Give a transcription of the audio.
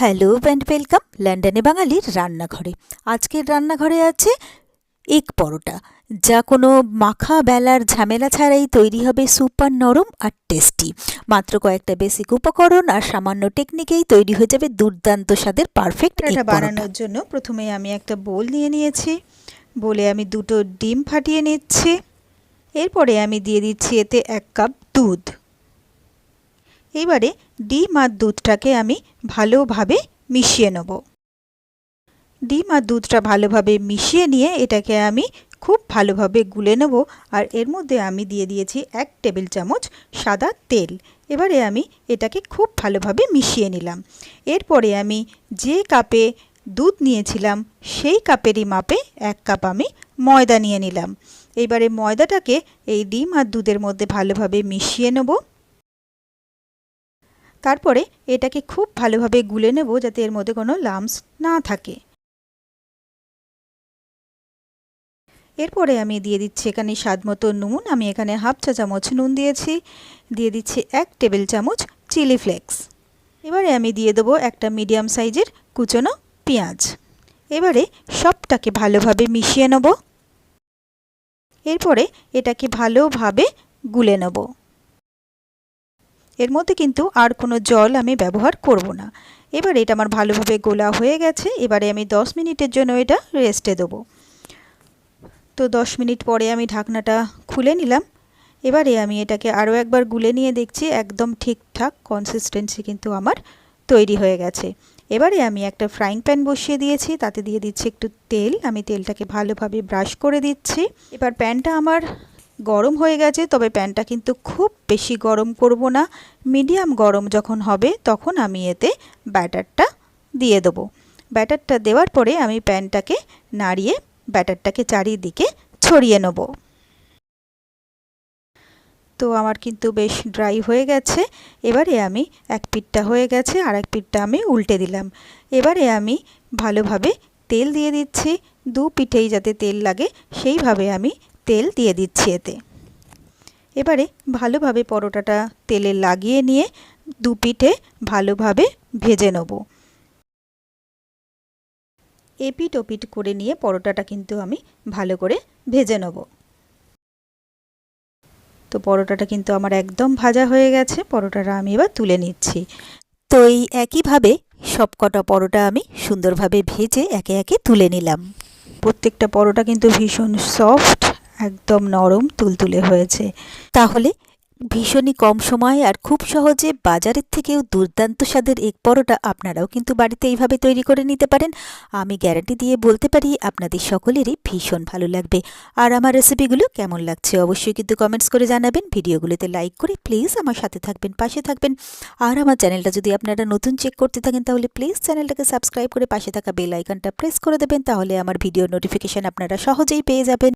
Hello and welcome লন্ডনে বাঙালির রান্নাঘরে। আজকের রান্নাঘরে আছে এক পরোটা। যা কোনো মাখা বেলার ঝামেলা ছাড়াই তৈরি হবে সুপার নরম আর টেস্টি। মাত্র কয়েকটা বেসিক উপকরণ আর সামান্য টেকনিকেই তৈরি হয়ে যাবে দুর্দান্ত স্বাদের পারফেক্ট এটা বানানোর জন্য প্রথমে আমি একটা বোল নিয়ে নিয়েছি। বলে আমি দুটো ডিম ফাটিয়ে নিচ্ছি। এরপরে আমি দিয়ে দিচ্ছি এতে এক কাপ দুধ। এবারে ডিম আর দুধটাকে আমি ভালোভাবে মিশিয়ে নেব। ডিম আর দুধটা ভালোভাবে মিশিয়ে নিয়ে এটাকে আমি খুব ভালোভাবে গুলে নেব আর এর মধ্যে আমি দিয়ে দিয়েছি এক টেবিল চামচ সাদা তেল। এবারে আমি এটাকে খুব ভালোভাবে মিশিয়ে নিলাম। এরপরে আমি যে কাপে দুধ নিয়েছিলাম সেই কাপেরই মাপে এক কাপ আমি ময়দা নিয়ে নিলাম। এবারে ময়দাটাকে এই ডিম আর দুধের মধ্যে ভালোভাবে মিশিয়ে নেব। তারপরে এটাকে খুব ভালোভাবে গুলে নেব যাতে এর মধ্যে কোনো লামস না থাকে। এরপরে আমি দিয়ে দিচ্ছি এখানে স্বাদ মতো নুন। আমি এখানে হাফ চা চামচ নুন দিয়েছি। দিয়ে দিচ্ছি এক টেবিল চামচ চিলি ফ্লেক্স। এবারে আমি দিয়ে দেবো একটা মিডিয়াম সাইজের কুচনো পেঁয়াজ। এবারে সবটাকে ভালোভাবে মিশিয়ে নেব। এরপরে এটাকে ভালোভাবে গুলে নেব। এর মধ্যে কিন্তু আর কোনো জল আমি ব্যবহার করব না। এবার এটা আমার ভালোভাবে গোলা হয়ে গেছে, এবারে আমি 10 মিনিটের জন্য এটা রেস্টে দেবো। তো 10 মিনিট পরে আমি ঢাকনাটা খুলে নিলাম। এবারে আমি এটাকে আরও একবার গুলে নিয়ে দেখছি, একদম ঠিকঠাক কনসিস্টেন্সি কিন্তু আমার তৈরি হয়ে গেছে। এবারে আমি একটা ফ্রাইং প্যান বসিয়ে দিয়েছি, তাতে দিয়ে দিচ্ছি একটু তেল। আমি তেলটাকে ভালোভাবে ব্রাশ করে দিচ্ছি। এবার প্যানটা আমার গরম হয়ে গেছে, তবে প্যানটা কিন্তু খুব বেশি গরম করব না। মিডিয়াম গরম যখন হবে, তখন আমি এতে ব্যাটারটা দিয়ে দেবো। ব্যাটারটা দেওয়ার পরে আমি প্যানটাকে নাড়িয়ে ব্যাটারটাকে চারিদিকে ছড়িয়ে নেব। তো আমার কিন্তু বেশ ড্রাই হয়ে গেছে। এবারে আমি এক পিঠটা হয়ে গেছে, আর এক পিঠটা আমি উল্টে দিলাম। এবারে আমি ভালোভাবে তেল দিয়ে দিচ্ছি। দু পিঠেই যাতে তেল লাগে, সেইভাবে আমি তেল দিয়ে দিচ্ছি এতে। এবারে ভালোভাবে পরোটাটা তেলে লাগিয়ে নিয়ে দু পিঠে ভালোভাবে ভেজে নেব। এপিট ওপিট করে নিয়ে পরোটাটা কিন্তু আমি ভালো করে ভেজে নেব। তো পরোটাটা কিন্তু আমার একদম ভাজা হয়ে গেছে, পরোটাটা আমি এবার তুলে নিচ্ছি। তো এই একইভাবে সব কটা পরোটা আমি সুন্দরভাবে ভেজে একে একে তুলে নিলাম। প্রত্যেকটা পরোটা কিন্তু ভীষণ সফট একদম নরম তুলতুলে হয়েছে। তাহলে ভীষণই কম সময়ে আর খুব সহজে বাজারের থেকেও দুর্দান্ত স্বাদের এক পরোটা আপনারাও কিন্তু বাড়িতে এইভাবে তৈরি করে নিতে পারেন। আমি গ্যারান্টি দিয়ে বলতে পারি আপনাদের সকলেরই ভীষণ ভালো লাগবে। আর আমার রেসিপিগুলো কেমন লাগছে অবশ্যই কিন্তু কমেন্টস করে জানাবেন। ভিডিওগুলোতে লাইক করে প্লিজ আমার সাথে থাকবেন, পাশে থাকবেন। আর আমার চ্যানেলটা যদি আপনারা নতুন চেক করতে থাকেন তাহলে প্লিজ চ্যানেলটাকে সাবস্ক্রাইব করে পাশে থাকা বেল আইকনটা প্রেস করে দেবেন। তাহলে আমার ভিডিও নোটিফিকেশান আপনারা সহজেই পেয়ে যাবেন।